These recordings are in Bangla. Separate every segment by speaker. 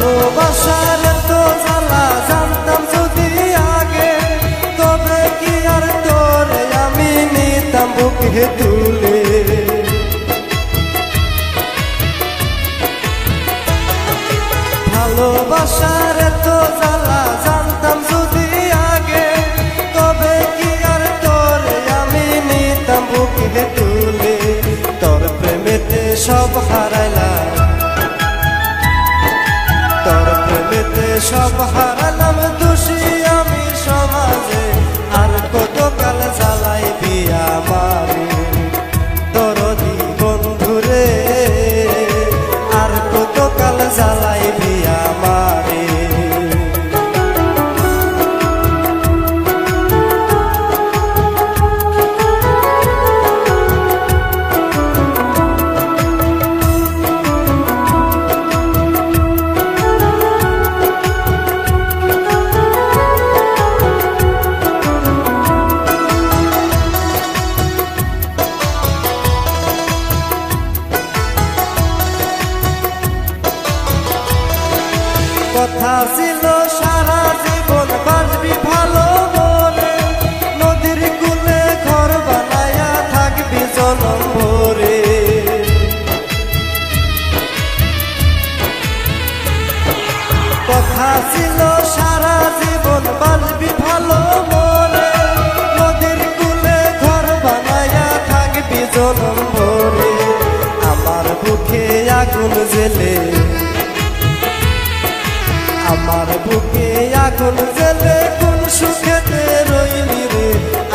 Speaker 1: ভালোবাসার তো জানতাম যদি আগে তবে কি আর আমি ভালোবাসার I'm sorry. কথা ছিল, সারা জীবন বাঁচবি ভালো মনে। নদীর কূলে ঘর বানায়া থাকবি জনম ভরে। কথা ছিল, সারা জীবন বাঁচবি ভালো মনে। নদীর কূলে ঘর বানায়া থাকবি জনম ভরে। আমার বুকে আগুন জেলে আগুন জ্বেলে কোন সুখেতে রইলি রে?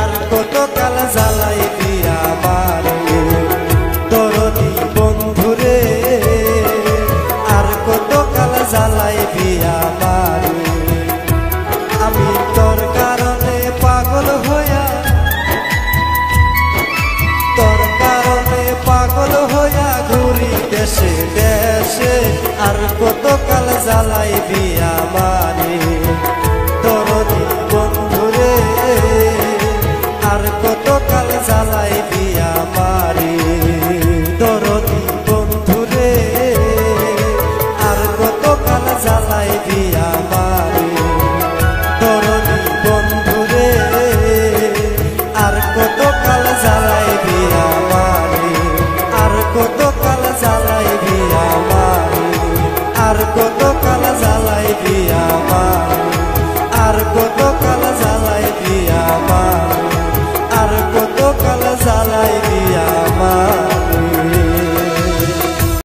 Speaker 1: আর কত কাল জ্বালাইবি আমার দরদি বন্ধুরে আর কত কাল জ্বালাইবি আমার আমি তোর কারণে পাগল হইয়া, তোর কারণে পাগল হইয়া ঘুরি দেশে দেশে, আর কত কাল জ্বালাইবি আমারে